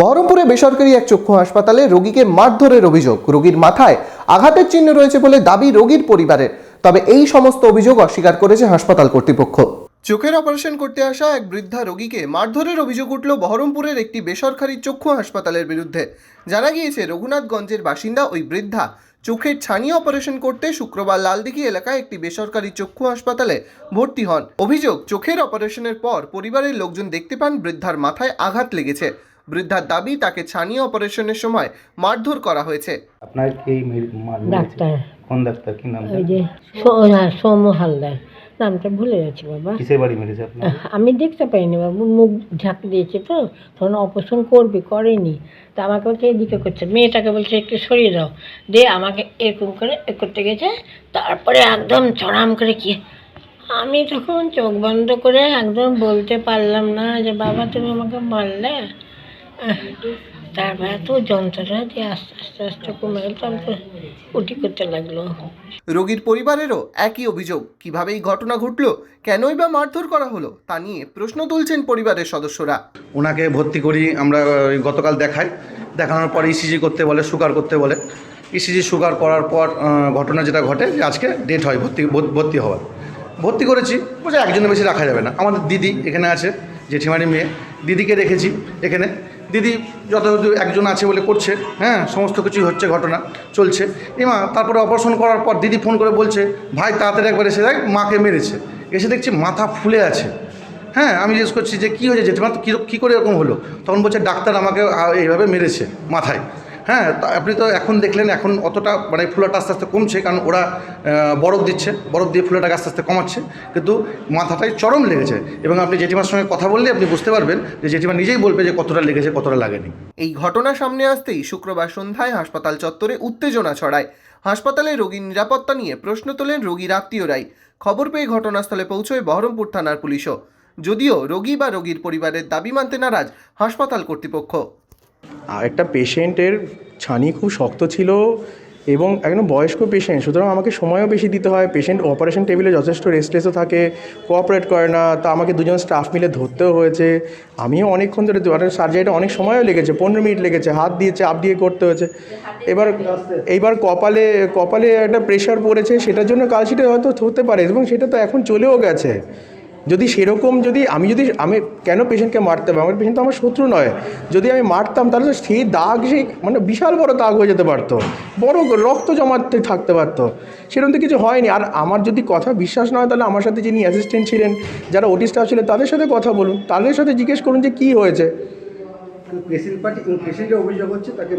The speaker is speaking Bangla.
বহরমপুরে বেসরকারি এক চক্ষু হাসপাতালে রোগীকে মারধরের অভিযোগ। রোগীর মাথায় আঘাতের চিহ্ন রয়েছে বলে দাবি রোগীর পরিবারের। তবে এই সমস্ত অভিযোগ অস্বীকার করেছে হাসপাতাল কর্তৃপক্ষ। চোখের অপারেশন করতে আসা এক বৃদ্ধা রোগীকে মারধরের অভিযোগ উঠল বহরমপুরের একটি বেসরকারি চক্ষু হাসপাতালের বিরুদ্ধে। জানা গিয়েছে, রঘুনাথগঞ্জের বাসিন্দা ওই বৃদ্ধা চোখের ছানি অপারেশন করতে শুক্রবার লালদিঘি এলাকায় একটি বেসরকারি চক্ষু হাসপাতালে ভর্তি হন। অভিযোগ, চোখের অপারেশনের পর পরিবারের লোকজন দেখতে পান বৃদ্ধার মাথায় আঘাত লেগেছে। বৃদ্ধার দাবি তাকে ছানি অপারেশনের সময় মারধর করা হয়েছে। আপনার মেরেছে? ডাক্তার। কোন ডাক্তার? কি নাম ওই যে সো- হ্যাঁ, সৌম্য হালদার। নামটা ভুলে যাচ্ছি বাবা। কিসের বাড়ি মেরেছে আপনার? আমি দেখতে পাইনি বাবু মুখ ঢাক দিয়েছে তো তখন অপারেশন করবে করেনি। তা আমাকে বলছে এদিকে করছে। মেয়েটাকে বলছে একটু সরিয়ে দাও। দিয়ে আমাকে এরকম করে এ করতে গেছে তারপরে একদম চড়াম করে কি আমি তখন চোখ বন্ধ করে একদম বলতে পারলাম না যে বাবা তুমি আমাকে মারলে? তারপরে এত যন্ত্রণা দিয়ে আস্তে আস্তে আস্তে কমে গেল তো উটি করতে লাগল। রোগীর পরিবারেরও একই অভিযোগ। কীভাবে এই ঘটনা ঘটলো কেনই বা মারধর করা হলো তা নিয়ে প্রশ্ন তুলছেন পরিবারের সদস্যরা। ওনাকে ভর্তি করি আমরা ওই গতকাল দেখাই। দেখানোর পর ইসিজি করতে বলে সুগার করতে বলে। ইসিজি সুগার করার পর ঘটনা যেটা ঘটে যে আজকে ডেট হয় ভর্তি ভর- ভর্তি হওয়ার। ভর্তি করেছি বলছে একজনের বেশি রাখা যাবে না। আমাদের দিদি এখানে আছে। জেঠিমারি মেয়ে। দিদিকে রেখেছি এখানে। দিদি যত একজন আছে বলে করছে। হ্যাঁ সমস্ত কিছুই হচ্ছে, ঘটনা চলছে। এমা, তারপরে অপারেশন করার পর দিদি ফোন করে বলছে, ভাই, তাড়াতাড়ি একবার এসে দেখ, মাকে মেরেছে। এসে দেখছি মাথা ফুলে আছে। হ্যাঁ আমি জিজ্ঞেস করছি যে, কী হয়েছে জেঠিমা? কী কী করে এরকম হলো? তখন বলছে, ডাক্তার আমাকে এইভাবে মেরেছে মাথায়। হ্যাঁ আপনি তো এখন দেখলেন, এখন অতটা মানে ফুলাটা আস্তে আস্তে কমছে, কারণ ওরা বরফ দিচ্ছে, বরফ দিয়ে ফুলাটাকে আস্তে আস্তে কমাচ্ছে, কিন্তু মাথাটায় চরম লেগেছে। এবং আপনি জেঠিমার সঙ্গে কথা বললে আপনি বুঝতে পারবেন যে জেঠিমা নিজেই বলবে যে কতটা লেগেছে, কতটা লাগেনি। এই ঘটনা সামনে আসতেই শুক্রবার সন্ধ্যায় হাসপাতাল চত্বরে উত্তেজনা ছড়ায়। হাসপাতালে রোগীর নিরাপত্তা নিয়ে প্রশ্ন তোলেন রোগীর আত্মীয়রাই। খবর পেয়ে ঘটনাস্থলে পৌঁছয় বহরমপুর থানার পুলিশও। যদিও রোগী বা রোগীর পরিবারের দাবি মানতে নারাজ হাসপাতাল কর্তৃপক্ষ। আর একটা পেশেন্টের ছানি খুব শক্ত ছিল এবং একদম বয়স্ক পেশেন্ট, সুতরাং আমাকে সময়ও বেশি দিতে হয়। পেশেন্ট অপারেশন টেবিলে যথেষ্ট রেস্টলেসও থাকে কোঅপারেট করে না, তা আমাকে দুজন স্টাফ মিলে ধরতেও হয়েছে। আমিও অনেকক্ষণ ধরে সার্জারিটা অনেক সময়ও লেগেছে, পনেরো মিনিট লেগেছে, হাত দিয়ে চাপ দিয়ে করতে হয়েছে। এবার এইবার কপালে কপালে একটা প্রেশার পড়েছে, সেটার জন্য কালশিটে হয়তো হতে পারে এবং সেটা তো এখন চলেও গেছে। যদি সেরকম যদি আমি যদি আমি কেন পেশেন্টকে মারতে হবে আমার পেশেন্ট তো আমার শত্রু নয়। যদি আমি মারতাম, তাহলে তো সেই দাগ, সেই মানে বিশাল বড় দাগ হয়ে যেতে পারতো। বড় রক্ত জমাতে থাকতে পারতো। সেরকম তো কিছু হয়নি। আর আমার যদি কথা বিশ্বাস নয় তাহলে আমার সাথে যিনি অ্যাসিস্ট্যান্ট ছিলেন, যারা ওটি স্টাফ ছিলেন, তাদের সাথে কথা বলুন। তাদের সাথে জিজ্ঞেস করুন যে কী হয়েছে। পেশেন্ট পার্টি পেশেন্টের অভিযোগ হচ্ছে, তাকে